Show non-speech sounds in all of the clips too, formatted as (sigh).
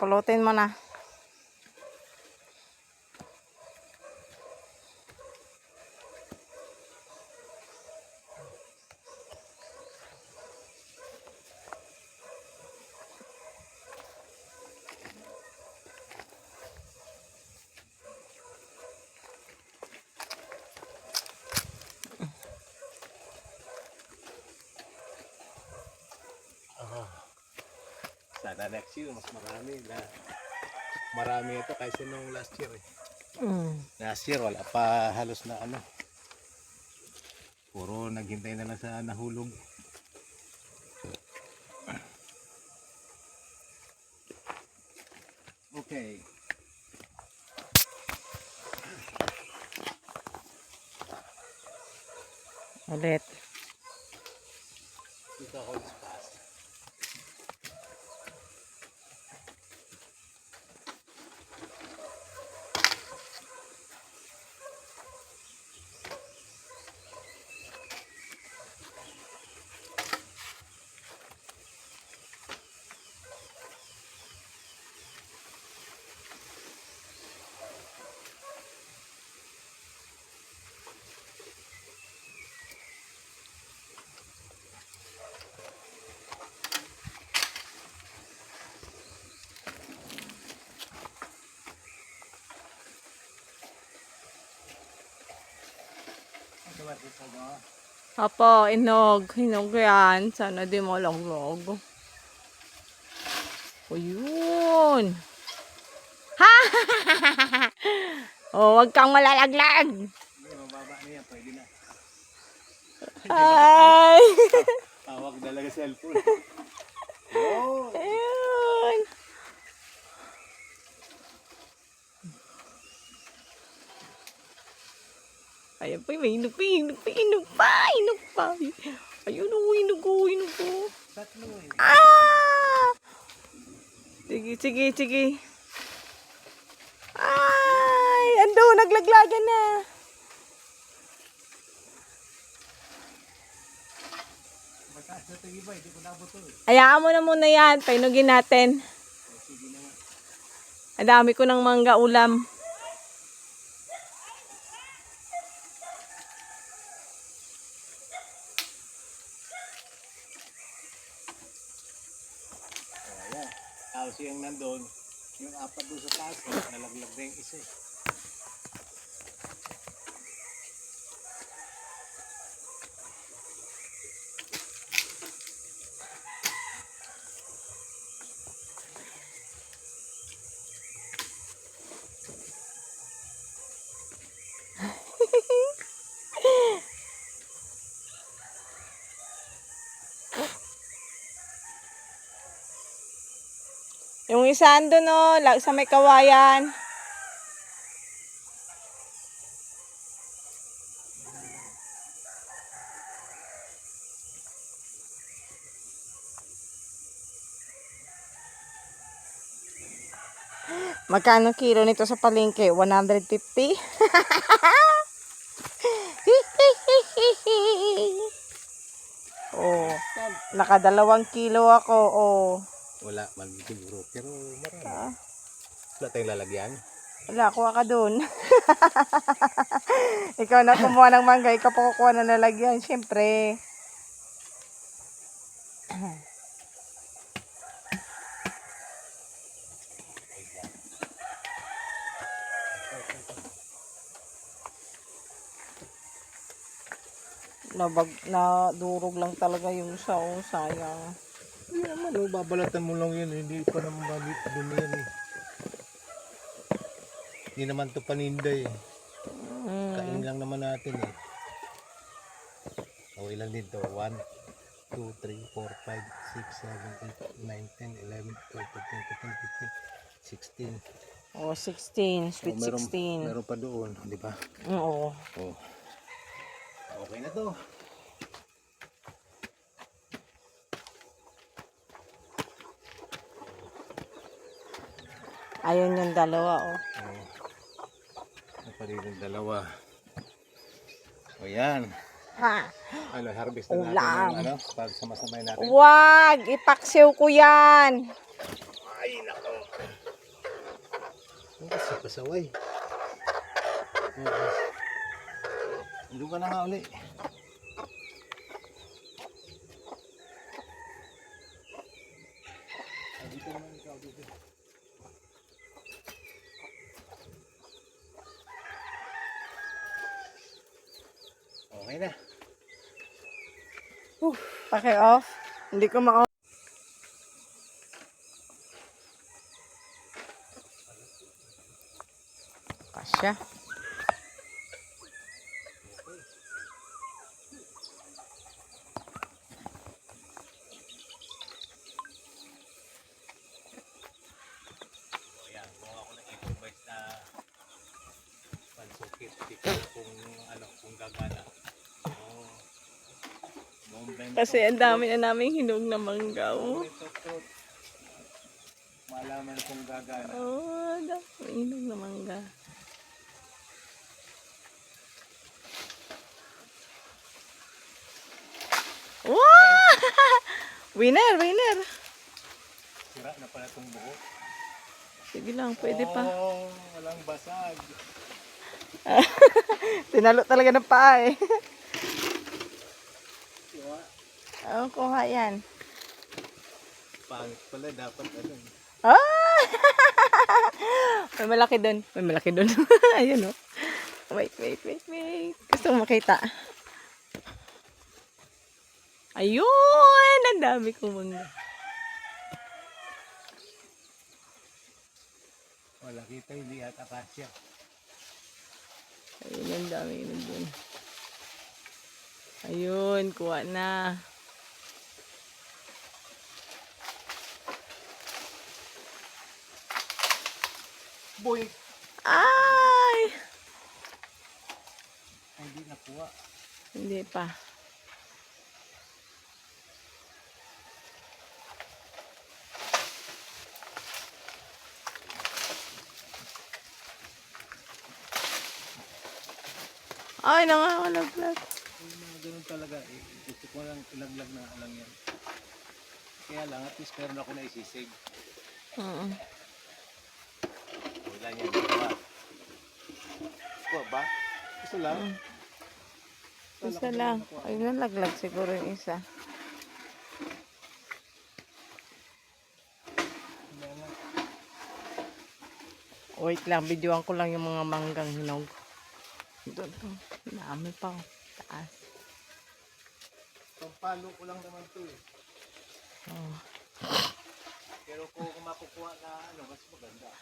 Pulutin mo na. Sana next year, mas marami na marami ito kaysa nung last year eh. Mm. Last year, wala pa halos na ano. Puro naghintay na lang sa nahulog. Okay. Ulit. Dito ako fast. Apo, inog. Inog yan. Sana di mo longlog. O yun. Ha! (laughs) oh, wag kang malalaglag. Mababa na yan. Pwede na. Ay! Tawag talaga cellphone. Oh! (laughs) Ayun. Ayan pa, may inog pa, inog pa, inog pa, inog pa. Ayun o, inog o, inog o. Tatlo eh. Ah! Sige, sige, sige. Ay, ando, naglaglagan na. Hayaan mo na muna yan, painugin natin. Ang dami ko ng mangga ulam. Ayan. Tapos yung nandun, yung apat doon sa taas, nalaglag na yung isa eh. Yung isa ando no, lag sa may kawayan. Magkano kilo nito sa palengke? 150? (laughs) oh, nakadalawang kilo ako. Oh. Wala, man siguro. Pero marami. Ah. Wala tayong lalagyan. Wala, kuha ka dun. (laughs) ikaw na kumuha ng mangga, ikaw pa kukuha na nalagyan. Siyempre. (clears throat) Nabag, na durog lang talaga yung sa oh, sayang. Hindi naman, oh, babalatan mo lang yun. Hindi pa naman babit dumi yan eh. Hindi naman to paninda eh. Mm. Kain lang naman natin eh. O ilan dito? 1, 2, 3, 4, 5, 6, 7, 8, 9, 10, 11, 12, 13, 14, 15, 16. Oh, 16. Sweet Oh, meron, 16. Meron pa doon, di ba? Oo. Oh. Okay na to. Ayun yung dalawa, oh. Oh. Pa rin yung dalawa. O yan. Ha? Ano, harvest na natin Ulam. yung ano, pag sumasamay natin. Wag! Ipaksiw ko yan! Ay, nako. Ang kasi pasaway. Oo. Doon ka na nga uli. Ah, Dito naman ikaw dito. Okay na. Paki-off. Hindi ko ma-off. Kasya. Ayan, kung ako ng improvise na pansukit, tika kung ano, kung gagana. Oo. Momento. Kasi ang dami na namin hinog na mangga. Oh. Malaman kung gagana. oh dami hinog na mangga. Wow! (laughs) winner, winner. Sira na pala itong buo. Sige lang, pwede pa. Oh, walang basag. (laughs) Tinalo talaga ng paa eh. (laughs) Oo, kuha yan. Pangit pala, dapat ano. Ah! (laughs) May malaki doon. May malaki doon. (laughs) Ayun oh. Wait, wait, wait, wait. Gusto mo makita. Ayun! Ang dami kong mangga. Wala kita, hindi ata kasya. Ayun, ang dami yun doon. Ayun, kuha na. Boy! Ay! Hindi nakuha. Hindi pa. Ay, nangangalaglag. Ganun talaga, eh, gusto ko lang ilaglag na lang yan. Kaya lang, at least meron ako na isisig. Oo. Wala niya dalawa. Kuha ba? Gusto lang? Mm. Isa lang. Ay, nalaglag siguro yung isa. Wait lang, videoan ko lang yung mga manggang hinog. Doon, doon. Dami pa. oh. Taas. Pampalo ko lang naman to eh. Oh. Pero kung makukuha na ano, mas maganda.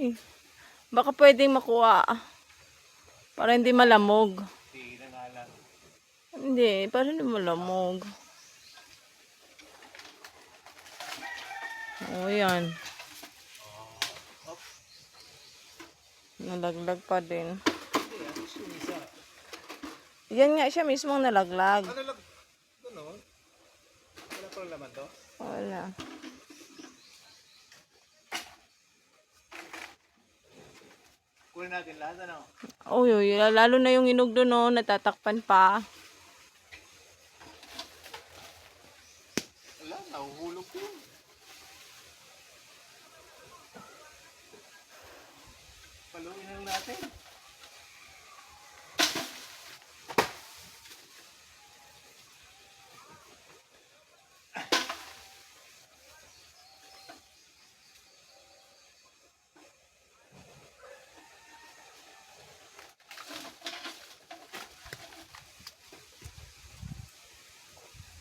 Ay! Baka pwedeng makuha. Para hindi malamog. Hindi na nga lang. Hindi, para hindi malamog. O, yan. Op. Nalaglag pa din. Yan nga siya mismo ang nalaglag. Ano lang? Ano? Wala pa laman to? Wala. Natin lahat ano? Uy, uy, lalo na yung inog doon, no, natatakpan pa. Wala, nahuhulog yun. Paluin lang natin.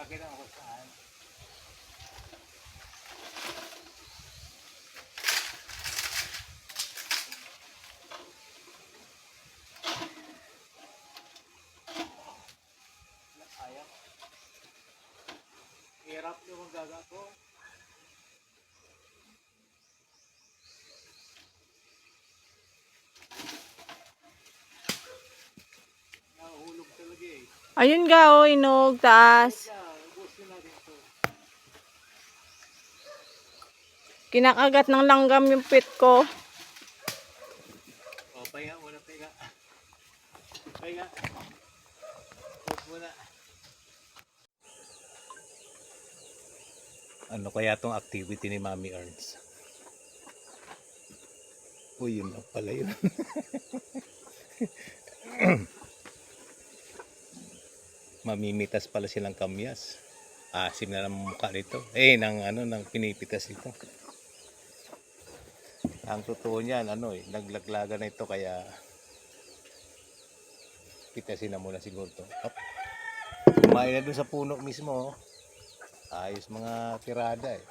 Akin ako saan. Sayang. Hirap yung gaga ko. Eh. Ayun ga, oh, inog, taas. Kaya, ubusin natin ito. Kinakagat ng langgam yung pit ko. O, pahinga muna, pahinga. Ay nga. Huwag muna. Ano kaya tong activity ni Mami Ernst? Uy, yun lang pala yun. (laughs) Mamimitas pala silang kamyas. Asim na ng mukha nito. Eh, ng ano, ng pinipitas ito. Ang totoo niyan, ano eh, naglaglaga na ito kaya pitasin na muna siguro to. Up. Kumain na dun sa puno mismo. oh. Ayos mga tirada eh.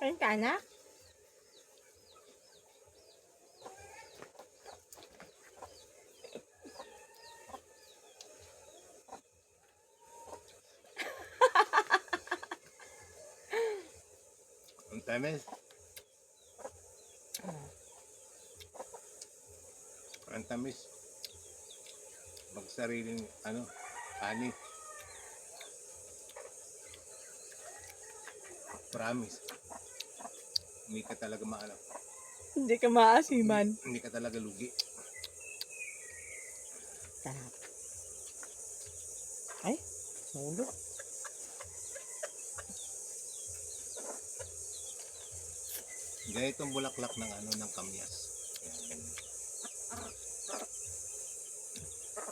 Kain ka na? Ang tamis. Ang tamis. Magsariling, ano, ani. Promise. Hindi ka talaga maano. Hindi ka maasiman. Hindi ka talaga lugi. Sarap. Ay, ulo. Ganitong bulaklak ng ano ng kamyas.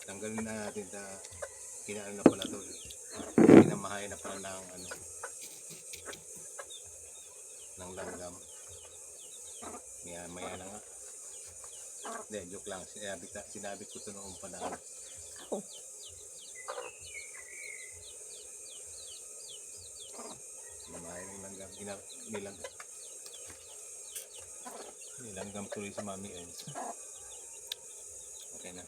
Tanggalin na natin sa kinaan na pala to. Pinamahay na pala ng ano ng langgam. Maya maya na nga. Hindi, joke lang. Sinabi, sinabi ko ito noong panahon. Ako. Pinamahay ng langgam. Ina, nilang, nilanggam tuloy si Mami Ernst. Okay na.